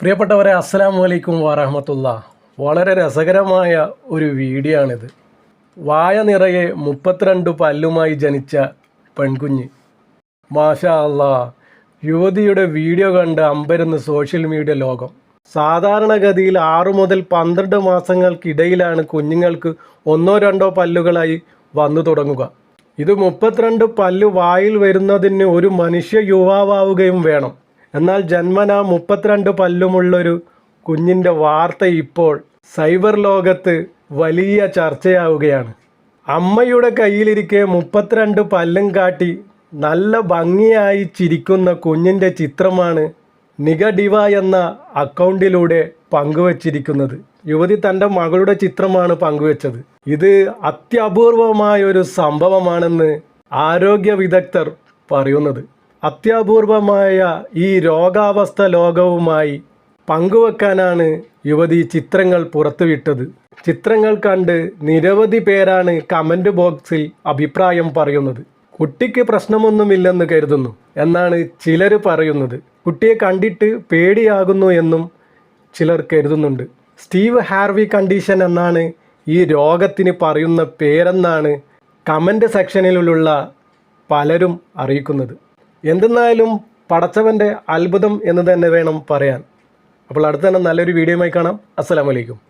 പ്രിയപ്പെട്ടവരെ അസ്സലാമു അലൈക്കും വാറഹമത്തുള്ള. വളരെ രസകരമായ ഒരു വീഡിയോ ആണിത് വായ നിറയെ മുപ്പത്തിരണ്ട് പല്ലുമായി ജനിച്ച പെൺകുഞ്ഞ്. മാഷാ അല്ലാ യുവതിയുടെ വീഡിയോ കണ്ട് അമ്പരുന്ന് സോഷ്യൽ മീഡിയ ലോകം. സാധാരണഗതിയിൽ ആറു മുതൽ പന്ത്രണ്ട് മാസങ്ങൾക്കിടയിലാണ് കുഞ്ഞുങ്ങൾക്ക് ഒന്നോ രണ്ടോ പല്ലുകളായി വന്നു തുടങ്ങുക. ഇത് മുപ്പത്തിരണ്ട് പല്ലു വായിൽ വരുന്നതിന് ഒരു മനുഷ്യ യുവാവാവുകയും വേണം. എന്നാൽ ജന്മന മുപ്പത്തിരണ്ട് പല്ലുമുള്ളൊരു കുഞ്ഞിന്റെ വാർത്ത ഇപ്പോൾ സൈബർ ലോകത്ത് വലിയ ചർച്ചയാവുകയാണ്. അമ്മയുടെ കയ്യിലിരിക്കെ മുപ്പത്തിരണ്ട് പല്ലും കാട്ടി നല്ല ഭംഗിയായി ചിരിക്കുന്ന കുഞ്ഞിന്റെ ചിത്രമാണ് നിഗഡിവ എന്ന അക്കൗണ്ടിലൂടെ പങ്കുവച്ചിരിക്കുന്നത്. യുവതി തന്റെ മകളുടെ ചിത്രമാണ് പങ്കുവച്ചത്. ഇത് അത്യപൂർവമായ ഒരു സംഭവമാണെന്ന് ആരോഗ്യ വിദഗ്ധർ പറയുന്നത്. അത്യപൂർവമായ ഈ രോഗാവസ്ഥ ലോകവുമായി പങ്കുവെക്കാനാണ് യുവതി ചിത്രങ്ങൾ പുറത്തുവിട്ടത്. ചിത്രങ്ങൾ കണ്ട് നിരവധി പേരാണ് കമന്റ് ബോക്സിൽ അഭിപ്രായം പറയുന്നത്. കുട്ടിക്ക് പ്രശ്നമൊന്നുമില്ലെന്ന് കരുതുന്നു എന്നാണ് ചിലർ പറയുന്നത്. കുട്ടിയെ കണ്ടിട്ട് പേടിയാകുന്നു എന്നും ചിലർ കരുതുന്നുണ്ട്. സ്റ്റീവ് ഹാർവി കണ്ടീഷൻ എന്നാണ് ഈ രോഗത്തിന് പറയുന്ന പേരെന്നാണ് കമന്റ് സെക്ഷനിലുള്ള പലരും അറിയിക്കുന്നത്. എന്തെന്നായാലും പടച്ചവന്റെ അത്ഭുതം എന്ന് തന്നെ വേണം പറയാൻ. അപ്പോൾ അടുത്ത തന്നെ നല്ലൊരു വീഡിയോയുമായി കാണാം. അസ്സലാമലൈക്കും